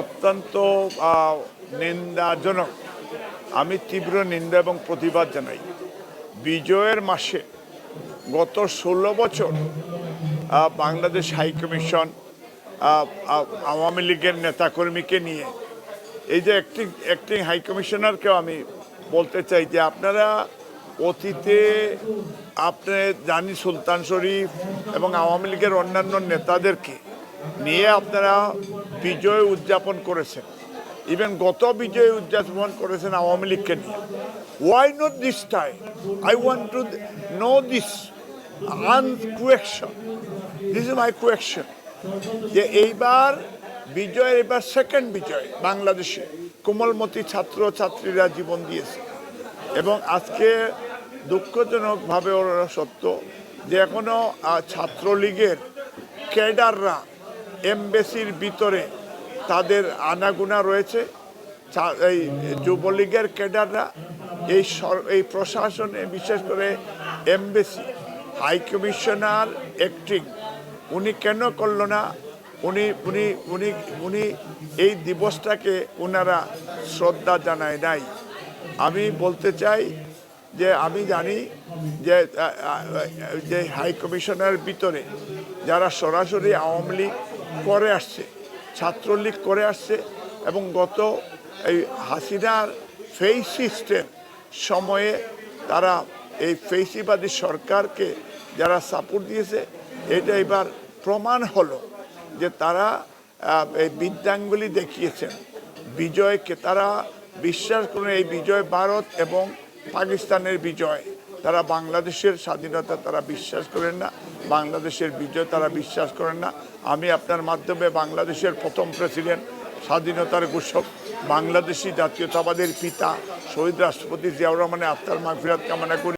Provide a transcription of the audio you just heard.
অত্যন্ত নিন্দাজনক। আমি তীব্র নিন্দা এবং প্রতিবাদ জানাই। বিজয়ের মাসে গত ষোলো বছর বাংলাদেশ হাই কমিশন আওয়ামী লীগের নেতাকর্মীকে নিয়ে, এই যে একটি অ্যাক্টিং হাই কমিশনারকেও আমি বলতে চাই যে আপনারা অতীতে আপনি জানি সুলতান শরীফ এবং আওয়ামী লীগের অন্যান্য নেতাদেরকে নিয়ে আপনারা বিজয় উদযাপন করেছেন। ইভেন গত বিজয় উদযাপন করেছেন আওয়ামী লীগকে নিয়ে। Why not this time I want to know this আনকুয়েকশন this is my question যে এইবার বিজয় এবার সেকেন্ড বিজয় বাংলাদেশে কোমলমতি ছাত্র ছাত্রীরা জীবন দিয়েছে। এবং আজকে দুঃখজনকভাবে ওরা সত্য যে এখনও ছাত্রলীগের ক্যাডাররা এমবেসির ভিতরে তাদের আনাগুনা রয়েছে। এই যুবলীগের ক্যাডাররা এই এই প্রশাসনে বিশেষ করে এমবেসি, হাই কমিশনার অ্যাক্টিং, উনি কেন করল না? উনি উনি উনি উনি এই দিবসটাকে ওনারা শ্রদ্ধা জানায় নাই। আমি বলতে চাই যে আমি জানি যে যে হাই কমিশনের ভিতরে যারা সরাসরি আওয়ামী লীগ করে আসছে, ছাত্রলীগ করে আসছে এবং গত এই হাসিনার ফেসিস্টের সময়ে তারা এই ফেসিবাদী সরকারকে যারা সাপোর্ট দিয়েছে, এটা এবার প্রমাণ হলো যে তারা এই বিদ্যাঙ্গুলি দেখিয়েছেন। বিজয়কে তারা বিশ্বাস করেন, এই বিজয় ভারত এবং পাকিস্তানের বিজয়। তারা বাংলাদেশের স্বাধীনতা তারা বিশ্বাস করেন না। বাংলাদেশের বিজয় তারা বিশ্বাস করেন না। আমি আপনার মাধ্যমে বাংলাদেশের প্রথম প্রেসিডেন্ট, স্বাধীনতার ঘোষক, বাংলাদেশি জাতীয়তাবাদের পিতা, শহীদ রাষ্ট্রপতি জিয়াউর রহমানের আত্মার মাগফিরাত কামনা করি।